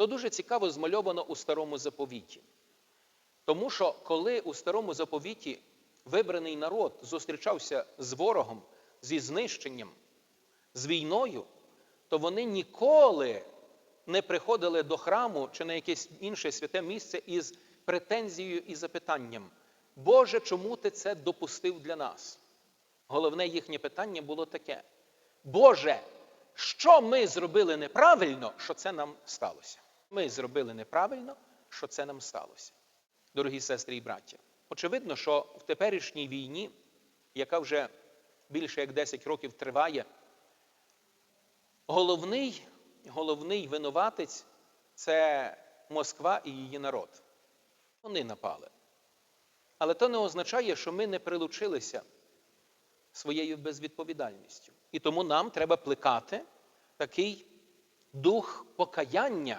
то дуже цікаво змальовано у старому заповіті. Тому що коли у старому заповіті вибраний народ зустрічався з ворогом, зі знищенням, з війною, то вони ніколи не приходили до храму чи на якесь інше святе місце із претензією і запитанням: Боже, чому ти це допустив для нас? Головне їхнє питання було таке: Боже, що ми зробили неправильно, що це нам сталося? Ми зробили неправильно, що це нам сталося. Дорогі сестри і браття, очевидно, що в теперішній війні, яка вже більше як 10 років триває, головний, головний винуватець це Москва і її народ. Вони напали. Але то не означає, що ми не прилучилися своєю безвідповідальністю. І тому нам треба плекати такий дух покаяння